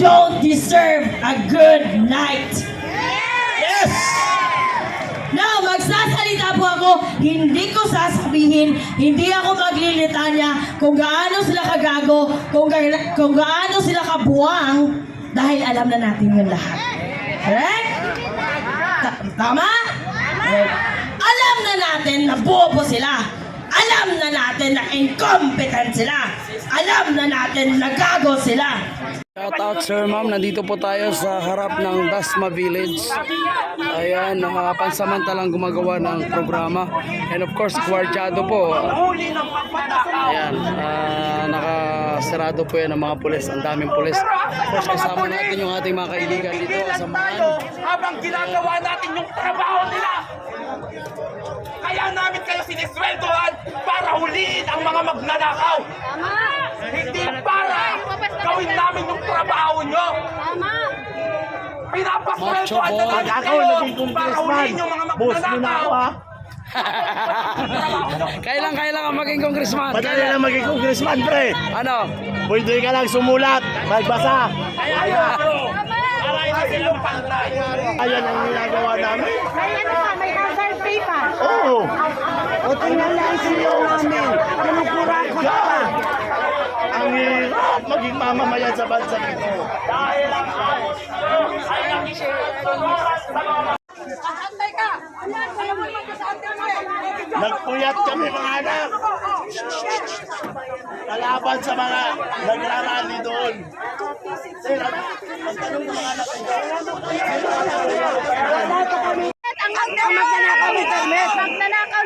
don't deserve a good night. Yes! Now, magsasalita po ako, hindi ko sasabihin, hindi ako maglilitanya kung gaano sila kagago, kung, ga- kung gaano sila kabuang, dahil alam na natin yun lahat. Correct? Ta- tama? Alam na natin na bobo sila. Natin na incompetent sila. Alam na natin na gago sila. Shout out sir ma'am, nandito po tayo sa harap ng Dasma Village. Ayan, uh, pansamantalang gumagawa ng programa. And of course, kwardyado po. Ayan, uh, nakasarado po yan ng mga pulis, ang daming pulis. Of course, kasama natin yung ating mga kaibigan dito, kasamahan. habang ginagawa natin yung trabaho nila. Kaya namin kayo sinisweldohan para huliin ang mga magnanakaw. Hindi para gawin namin yung trabaho nyo. Pinapasweldohan na namin Ako, kayo para huliin yung mga Boss mo na magnanakaw. Kailan kailan ka maging congressman? Madali lang maging congressman, pre. Ano? Pwede ka lang sumulat, magbasa. Silang pantay. Ayan ang ginagawa namin. May ano pa, may hazard pay pa. Oo. O tingnan lang sila namin. Kinukurakot pa. Ang hirap maging mamamayan sa bansa ito. Ayan, kaya mo mag-antay mo. Nagpuyat kami mga anak. Kalaban sa mga nagrarally doon. Sir, Ang magnanakaw may permit.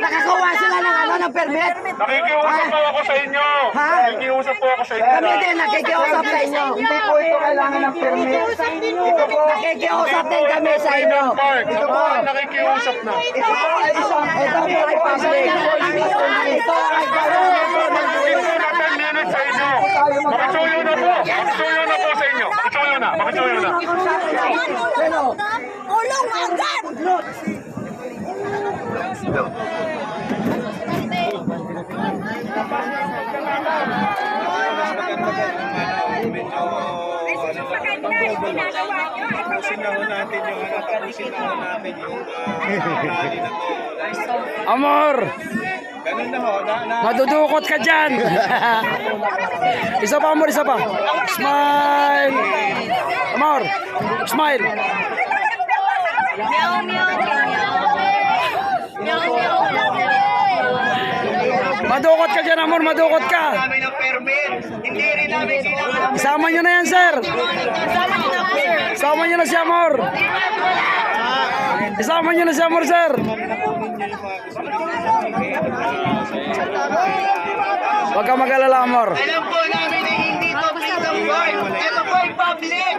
Nakakawa sila ng ano ng permit. Nakikiusap po ako sa inyo. Ha? Nakikiusap po ako sa inyo. Kami din, nakikiusap sa inyo. Hindi po ito kailangan ng permit. Ito po. Nakikiusap din kami sa inyo. Ako po ang nakikiusap na. Ito po ay ito po ay public. Ito ay Ito na 10 minutes sa inyo. Makasuyo na po. Makasuyo na po sa inyo. Makasuyo na. Makasuyo na. Ulong agad! Amor! Madudukot ka dyan! isa pa, Amor, isa pa. Smile! Amor! Smile! Madukot ka dyan, Amor, madukot ka! Kami ng permit. Hindi rin namin. Isama nyo na yan, sir! Isama nyo na si Amor! Isama nyo na si Amor, sir! Huwag ka mag-alala, Amor. Alam po namin na hindi to freedom board. Ito po ay public.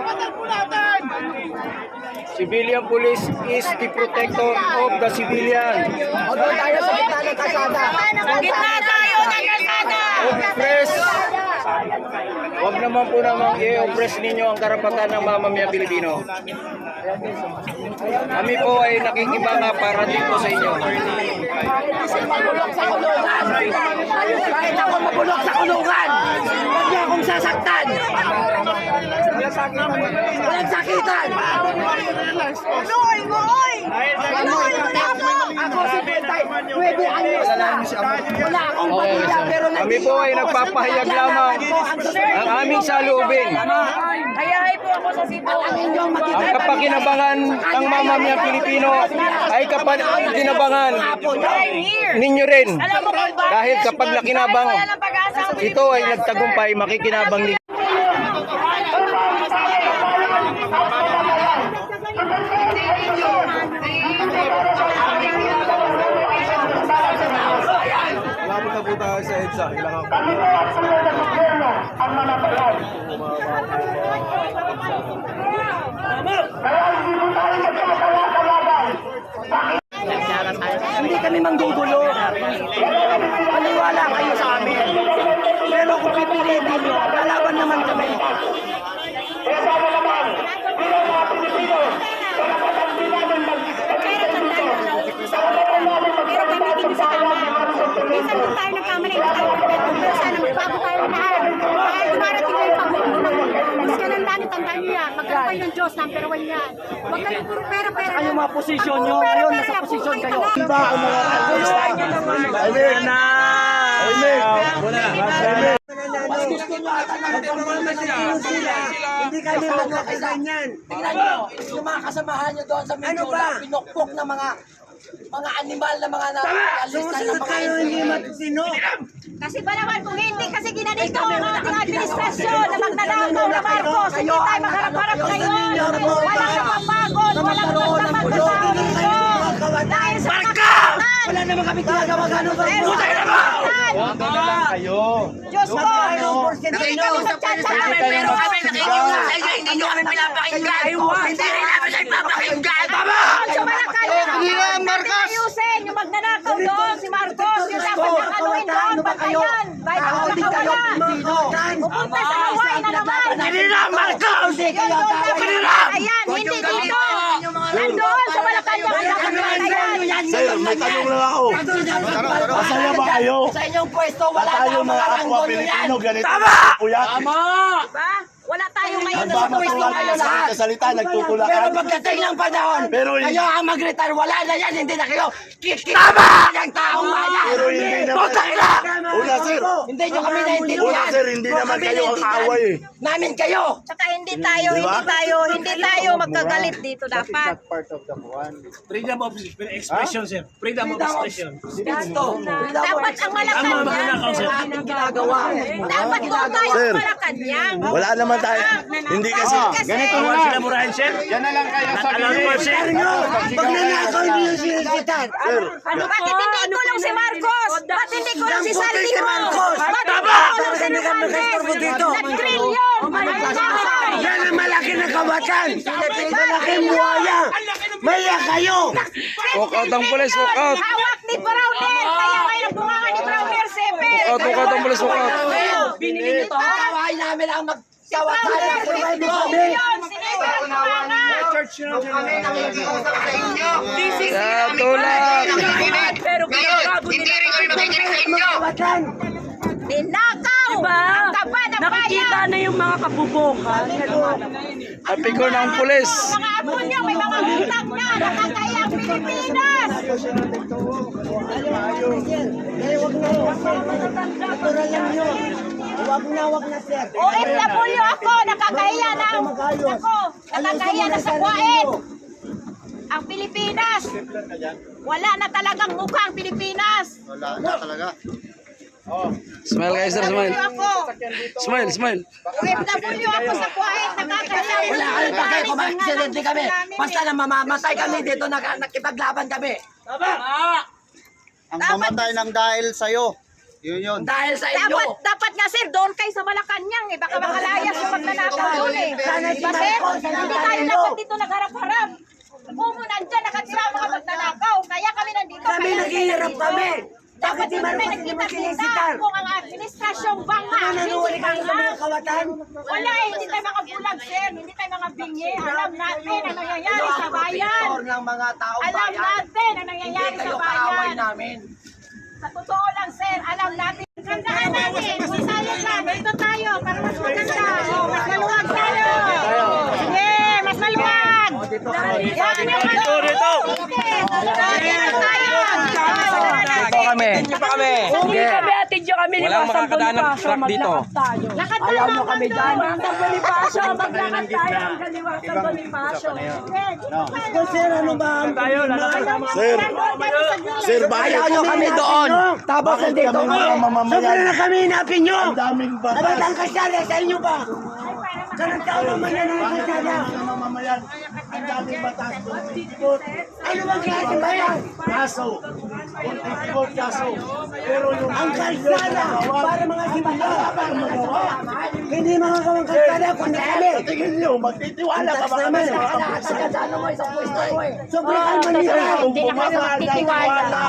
Civilian police is the protector of the civilian. Doon tayo sa gitna ng kasada. Gitna tayo ng kasada! Oppress! Huwag naman po namang i-oppress ninyo ang karapatan ng mamamayan Pilipino. Kami po ay nakikibanga para dito sa inyo. Mabulok sa kulungan. Kahit ako mabulok sa kulungan. Huwag niyo akong sasaktan. Walang sakitan. Mo, oy! Uloy mo na ako! Ako si Betay, 9 anyos. Wala akong Okay, pamilya, pero Kami po ay nagpapahayag lamang ang aming saloobin. Hayahay po ako sa sito. Ang kapakinabangan ng mamamayan Pilipino ay kapakinabangan ninyo rin. Dahil kapag nakinabang, ito ay nagtagumpay, makikinabang ninyo. Malapit na po tayo sa EDSA. Kailangan ko. Hindi kami manggugulo. Paniwala kayo sa amin. Pero kung pipilitin nyo, lalaban naman kami. Pero gamitin niyo sa tama. Minsan kung tayo nagkamali, hindi tayo perfecto. Pero sana magbago tayo lahat. Dahil dumarating na yung pagmuno. Mas ka ng langit ang tayo Tandaan niyo yan. Magkakaroon ng Diyos, number one yan. Huwag kayo puro pera-pera. Saka yung mga posisyon nyo, ngayon, nasa posisyon kayo. Iba ang mga artista. Amen. Amen. Amen. Mas gusto nyo ata magpapalma sila. Hindi kami magkakaganyan. Tingnan nyo, yung mga kasamahan nyo doon sa Ano na pinukpok na mga mga animal na mga nakalista ng Sumusunod mga kayo, hindi matutino. Kasi ba naman kung hindi kasi ginanito ang ating administrasyon na magnanakaw na Marcos, hindi tayo magharap-harap ngayon. Walang napapagod, walang magdamag na dito. Dahil sa kakatan. Wala naman kami ginagawa ganun? Dahil sa kakatan. Kayo. Diyos ko. Hindi kami magtsatsaga. Pero kami nakikiusap sa inyo, hindi nyo kami pinapakinggan. Hindi rin namin kayo papakinggan. Tama! Sa Malacanang, natin ayusin yung magnanakaw doon, si Marcos, yung dapat nakaluin doon, bantayan. Kahit ako nakawala. Pupunta sa Hawaii na naman. Hindi na, Marcos! Dapat bantayan, hindi dito. Nandun sa Malacanang, dapat bantayan. Sir, may tanong lang ako. Masaya ba kayo? Sa inyong pwesto, wala na Tayo ang mga kapwa. Pilipino, ganito Tama! Puyat. Ba? Tayo ngayon Nagmamatulak ngayon sa lahat. kasalita, Pero nagtutulakan. pagdating ng panahon, Pero kayo ang mag-retire, wala na yan, hindi na kayo kikita ng taong bayan. Pero hindi naman. Putang ina! Una, sir. Hindi nyo kami Una, naintindihan. sir, hindi naman kayo ang away eh. Namin kayo. Tsaka hindi tayo, hindi tayo, hindi tayo magkagalit dito dapat. Freedom of expression, sir. Freedom of expression. Dito. Dapat ang Malacanang. Ating ginagawa. Dapat doon tayo Malacanang. Wala naman tayo. Hindi kasi. Ganito Bawal sila murahin, sir. Yan na lang kaya Alam mo, sir. Pag nanakaw niyo yung sinisitan. Ano, bakit hindi ikulong si Marcos? Bakit hindi si Damputin si Saldico? Tama! hindi ikulong si Hindi kami Romualdez? kastorbo dito. Na trilyon! Yan ang malaki na kawatan. Malaking buhaya. Maya kayo. Walk out ang pulis, walk out. Hawak ni Browner! Kaya kayo nagbunganga ni Browner Sepe! Walk out, walk out ang pulis, walk out. Binili nito. Kawain namin ang magkawatan Browner! ng Pilipino. Trilyon! Sinipa ang bunganga! Sa tulak. Hindi rin kami makikinig sa inyo. Ninakaw! Ang taba ng Nakikita na yung Apiko ng pulis. mga apo niyo, may mga utang na! Nakakaya ang Pilipinas! Eh, wag na. Natural lang yun. Wag na, wag na, sir. OFW ako, nakakahiya na ako, nakakahiya na sa kuwain. Ang Pilipinas. Wala na talagang mukha ang Pilipinas. Smile guys, sir, smile. Smile, smile. OFW ako sa kuwain, nakakahiya. Wala kami pake kung aksidente kami. Basta na mamamatay kami dito, nak- nakipaglaban kami. Ang mamatay ng dahil sa'yo. Yun yun. Dahil sa inyo. Dapat, dapat nga sir, doon kayo sa Malacanang eh. Baka makalayas yung magnanakaw doon eh. Diba sir? Hindi tayo dapat dito nagharap-harap. Bumo nandyan, nakatira ang mga magnanakaw. Kaya kami nandito. Kami kaya naghihirap kami. Dapat di hindi mo nagkita-kita sinisitan? kung ang administrasyong banga. Ano nanuhuli ka sa mga kawatan? Wala eh, hindi tayo mga bulag sir. Hindi tayo mga bingi. Alam natin ang nangyayari sa bayan. Alam bayan. natin ang Hindi nangyayari sa kayo kaaway bayan. namin. Sa totoo lang, sir, alam natin. Tandaan natin, kung tayo lang, dito tayo, para mas maganda. Oh, mas maluwag tayo. Sige, mas maluwag. Yung ano. Dito, dito. tayo. Ito kami. Sige. Walang makakadaan ng truck dito. Lakad tayo. Ayaw mo kami dyan. Sa Bonifacio, maglakad tayo ang kaliwa sa Bonifacio. Sir, ano ba ang problema? Sir, sir, bakit Ayaw nyo kami doon. Tapos nandito kami mga kami. Sobra mamamayan? na kami hinapin nyo. Ang daming Dapat batas. ang kasyari sa inyo ba? Sanang taon naman yan ang mamamayan. Ang daming batas. Ano bang klase ba yan? Kaso. Political kaso. Pero yung Ang kalsada para mga simbahan. Hindi mga kawang kalsada, kundi kami. Tingin nyo, magtitiwala ka ba kami sa mga Ano mo isang pwesto mo eh. Sobrang kalmanira. Kung bumaba ng tiwala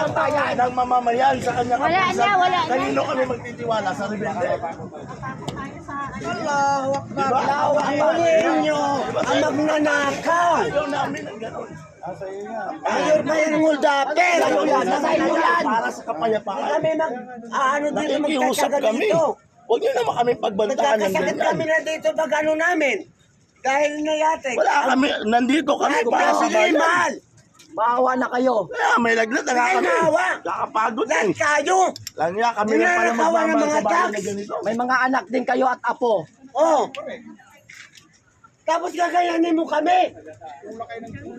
ng mamamayan sa kanyang Wala na, wala na. kanino kami magtitiwala sa rebelde? Diba? Ang maliin nyo, ang magnanakaw. Ayaw namin ang gano'n. Ayaw ba yung muldapel? Nasa inyo yan. Para sa kapayapaan. Kami mag, ano Nakikiusap magkakagat kami. dito. Huwag nyo naman kami pagbantaan ng kami na dito pag ano namin. Dahil na yate. Wala kami, nandito kami para sa bayan. Mahal. Maawa na kayo. Kaya may laglat na kami. Maawa. Nakapagod Lahat eh. kayo. Lang niya kami na pala magmamahal mga sa bayan na ganito. May mga anak din kayo at apo. Oh. Tapos kakayanin mo kami.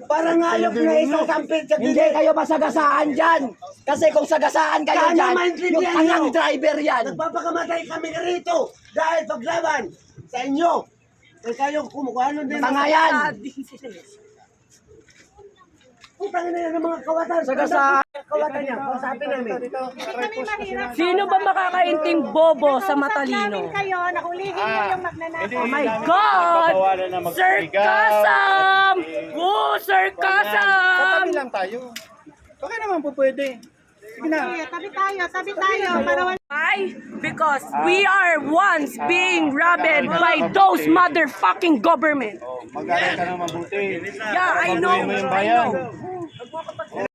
Parang ayok na isasampit sa Hindi gilid. kayo masagasaan dyan. Kasi kung sagasaan kayo Sana dyan, maintindihan yung nyo. driver yan. Nagpapakamatay kami rito dahil paglaban sa inyo. Eh kayo kumukuha ano din. Tanga yan. Putang na yan ng mga kawatan. Sagasaan. Kawatan niya. Kasabi namin. Hindi kami mahirap. Sino ba makakainting bobo sa matalino? kayo, nahulihin niyo yung magnanakaw. Oh my God! Sarcasm! Woo! Sarcasm! lang tayo. Baka naman po pwede. Sige na. Tabi tayo, tabi tayo. Para wala Why? Because we are once being robbed by those motherfucking government. Mag-aral ka ng mabuti. Yeah, I know. I bayan. know.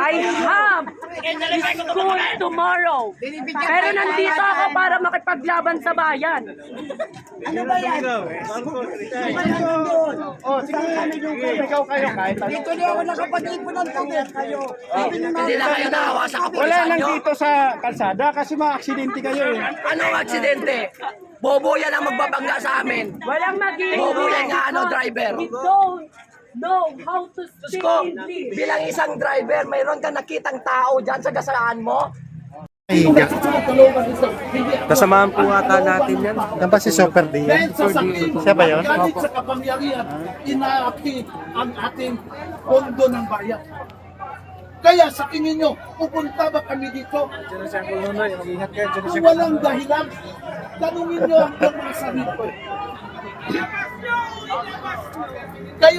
I have school tomorrow. Pero nandito ako para makipaglaban sa bayan. Ano ba yan? Oh, sige. Ikaw kayo kahit ano. Dito niyo ako nakapag-ipon ng tubig kayo. Hindi na kayo nakawa sa Wala kapulisan lang nyo. dito sa kalsada kasi ma-aksidente kayo eh. Anong aksidente? Bobo yan ang magbabangga sa amin. Walang magiging Bobo yan nga, ano, driver. We don't know how to speak Ko, English. bilang isang driver, mayroon kang nakitang tao dyan sa gasaan mo. Kasamahan po ata natin yan. Yan ba si Super D? Siya ba yun? Galit sa kapangyarihan, inaapi ang ating pondo ng bayan. Kaya sa tingin nyo, pupunta ba kami dito? Walang dahilan. Tanungin nyo ang mga sarili ko. Kayo